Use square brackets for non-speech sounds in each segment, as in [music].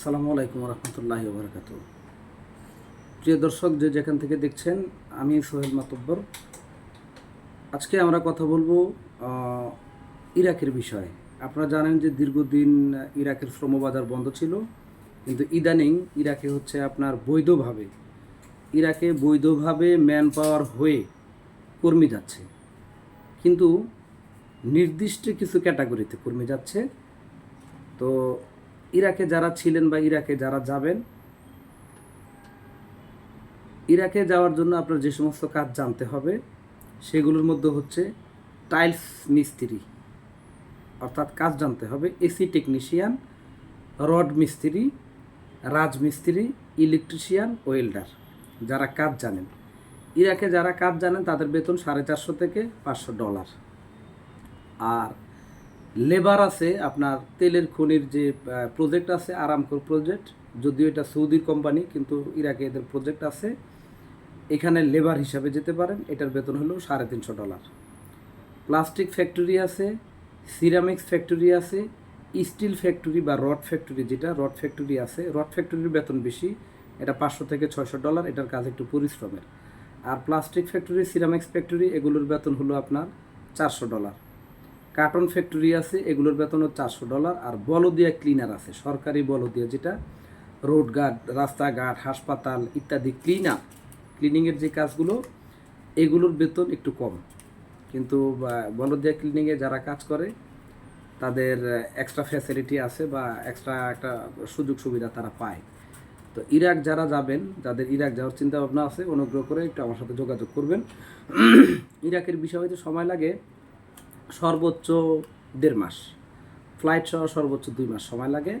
আসসালামু আলাইকুম রহমতুল্লাহ বরকাত প্রিয় দর্শক, যে যেখান থেকে দেখছেন, আমি সোহেল মাতব্বর। আজকে আমরা কথা বলব ইরাকের বিষয়ে। আপনারা জানেন যে দীর্ঘদিন ইরাকের শ্রমবাজার বন্ধ ছিল। কিন্তু ইদানিং ইরাকে হচ্ছে আপনার বৈধভাবে, ইরাকে বৈধভাবে ম্যান পাওয়ার হয়ে কর্মী যাচ্ছে। কিন্তু নির্দিষ্ট কিছু ক্যাটাগরিতে কর্মী যাচ্ছে। তো ইরাকে যারা ছিলেন বা ইরাকে যারা যাবেন, ইরাকে যাওয়ার জন্য আপনার যে সমস্ত কাজ জানতে হবে, সেগুলোর মধ্যে হচ্ছে টাইলস মিস্ত্রি, অর্থাৎ কাজ জানতে হবে এসি টেকনিশিয়ান, রড মিস্ত্রি রাজমিস্ত্রি ইলেকট্রিশিয়ান ওয়েল্ডার যারা কাজ জানেন। ইরাকে যারা কাজ জানেন, তাদের বেতন সাড়ে চারশো থেকে পাঁচশো ডলার। আর লেবার আছে, আপনার তেলের খনির যে প্রজেক্ট আছে আরামকোর প্রজেক্ট যদিও এটা সৌদির কোম্পানি কিন্তু ইরাকে এদের প্রজেক্ট আছে। এখানে লেবার হিসাবে যেতে পারেন, এটার বেতন হলো সাড়ে তিনশো ডলার প্লাস্টিক ফ্যাক্টরি আছে সিরামিক্স ফ্যাক্টরি আছে স্টিল ফ্যাক্টরি বা রড ফ্যাক্টরি যেটা রড ফ্যাক্টরি আছে। রড ফ্যাক্টরির বেতন বেশি, এটা পাঁচশো থেকে ছয়শো ডলার এটার কাজ একটু পরিশ্রমের। আর প্লাস্টিক ফ্যাক্টরি সিরামিক্স ফ্যাক্টরি এগুলোর বেতন হলো আপনার চারশো ডলার কার্টন ফ্যাক্টরি আছে, এগুলোর বেতন হচ্ছে চারশো ডলার। আর বলদিয়া ক্লিনার আছে, সরকারি বলদিয়া, যেটা রোড গার্ড রাস্তাঘাট, হাসপাতাল ইত্যাদি ক্লিনার। ক্লিনিংয়ের যে কাজগুলো, এগুলোর বেতন একটু কম। কিন্তু বলদিয়া ক্লিনিংয়ে যারা কাজ করে, তাদের এক্সট্রা ফ্যাসিলিটি আছে বা এক্সট্রা একটা সুযোগ সুবিধা তারা পায়। তো ইরাক যারা যাবেন, যাদের ইরাক যাওয়ার চিন্তা ভাবনা আছে, অনুগ্রহ করে একটু আমার সাথে যোগাযোগ করবেন। ইরাকের বিষয় হয়তো সময় লাগে সর্বোচ্চ দেড় মাস। ফ্লাইট সহ সর্বোচ্চ দুই মাস সময় লাগে।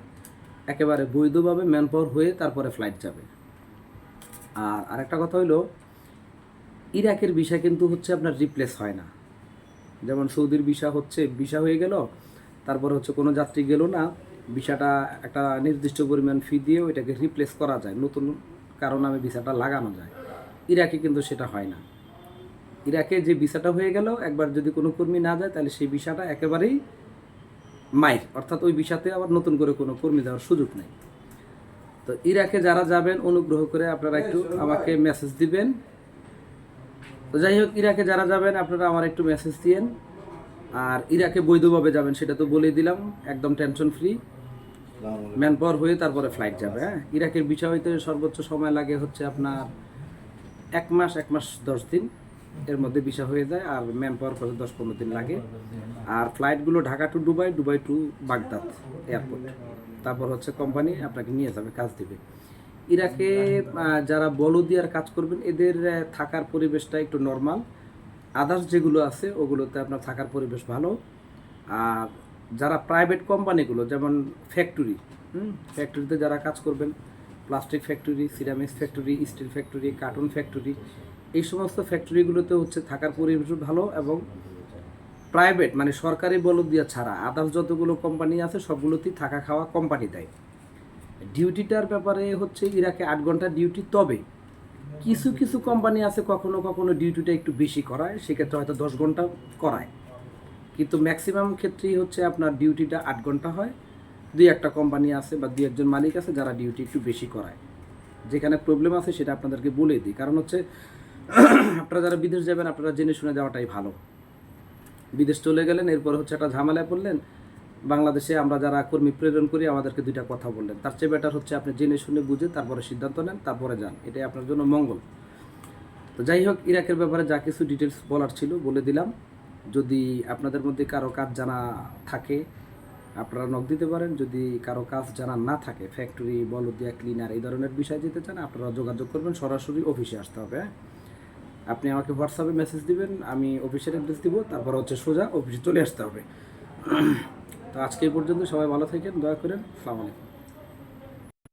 একেবারে বৈধভাবে ম্যান পাওয়ার হয়ে তারপরে ফ্লাইট যাবে। আর আরেকটা কথা হইল, ইরাকের ভিসা কিন্তু হচ্ছে আপনার রিপ্লেস হয় না। যেমন সৌদির ভিসা হচ্ছে ভিসা হয়ে গেল, তারপরে হচ্ছে কোনো যাত্রী গেল না ভিসাটা একটা নির্দিষ্ট পরিমাণ ফি দিয়েও এটাকে রিপ্লেস করা যায়। নতুন কারণ আমি ভিসাটা লাগানো যায়। ইরাকে কিন্তু সেটা হয় না। ইরাকে যে ভিসাটা হয়ে গেল একবার যদি কোনো কর্মী না যায় তাহলে সেই ভিসাটা একেবারেই মাইর অর্থাৎ ওই ভিসাতে আবার নতুন করে কোনো কর্মী দেওয়ার সুযোগ নেই। তো ইরাকে যারা যাবেন অনুগ্রহ করে আপনারা একটু আমাকে মেসেজ দিবেন। তো যাই হোক ইরাকে যারা যাবেন আপনারা আমার একটু মেসেজ দিয়েন। আর ইরাকে বৈধভাবে যাবেন সেটা তো বলেই দিলাম একদম টেনশন ফ্রি ম্যান পাওয়ার হয়ে তারপরে ফ্লাইট যাবে হ্যাঁ? ইরাকের বিষয় হইতে সর্বোচ্চ সময় লাগে হচ্ছে আপনার এক মাস এক মাস দশ দিন। এর মধ্যে ভিসা হয়ে যায়, আর ম্যান পাওয়ার করে দশ পনেরো দিন লাগে। আর ফ্লাইটগুলো Dhaka to Dubai Dubai to Baghdad airport. তারপর হচ্ছে কোম্পানি আপনাকে নিয়ে যাবে, কাজ দিবে। ইরাকে যারা বলদিয়ার কাজ করবেন, এদের থাকার পরিবেশটা একটু নর্মাল আদার্স যেগুলো আছে, ওগুলোতে আপনার থাকার পরিবেশ ভালো। আর যারা প্রাইভেট কোম্পানিগুলো, যেমন ফ্যাক্টরি হুম ফ্যাক্টরিতে যারা কাজ করবেন plastic factory ceramics factory steel factory cartoon factory এই সমস্ত ফ্যাক্টরিগুলোতে হচ্ছে থাকার পরিবেশ ভালো এবং প্রাইভেট মানে সরকারি বলদিয়া ছাড়া আদার্স যতগুলো কোম্পানি আছে, সবগুলোতেই থাকা খাওয়া কোম্পানি দেয়। ডিউটিটার ব্যাপারে হচ্ছে ইরাকে আট ঘণ্টা ডিউটি তবে কিছু কিছু কোম্পানি আছে কখনো কখনো ডিউটিটা একটু বেশি করায়, সেক্ষেত্রে হয়তো দশ ঘণ্টা করায়। কিন্তু ম্যাক্সিমাম ক্ষেত্রেই হচ্ছে আপনার ডিউটিটা আট ঘণ্টা হয়। দুই একটা কোম্পানি আছে বা দুই একজন মালিক আছে যারা ডিউটি একটু বেশি করায়। যেখানে প্রবলেম আছে সেটা আপনাদেরকে বলে দিই। কারণ হচ্ছে আপনারা যারা বিদেশ যাবেন, আপনারা জেনে শুনে যাওয়াটাই ভালো। বিদেশ চলে গেলেন, এরপর হচ্ছে একটা ঝামেলায় পড়লেন। বাংলাদেশে আমরা যারা কর্মী প্রেরণ করি, আমাদেরকে দুইটা কথা বললেন। তার চেয়ে বেটার হচ্ছে আপনি জেনে শুনে বুঝে তারপরে সিদ্ধান্ত নেন, তারপরে যান। এটাই আপনার জন্য মঙ্গল। তো যাই হোক, ইরাকের ব্যাপারে যা কিছু ডিটেলস বলার ছিল, বলে দিলাম। যদি আপনাদের মধ্যে কারও কাজ জানা থাকে, আপনারা নক দিতে পারেন। যদি কারও কাজ জানা না থাকে ফ্যাক্টরি বলদিয়া ক্লিনার এই ধরনের বিষয় যেতে চান, আপনারা যোগাযোগ করবেন। সরাসরি অফিসে আসতে হবে হ্যাঁ? আপনি আমাকে হোয়াটসঅ্যাপে মেসেজ দিবেন, আমি অফিসের অ্যাড্রেস দিব, তারপর হচ্ছে সোজা অফিসে চলে আসতে হবে। [clears throat] তো আজকে এই পর্যন্ত সবাই ভালো থাকেন, দয়া করেন সালামালাইকুম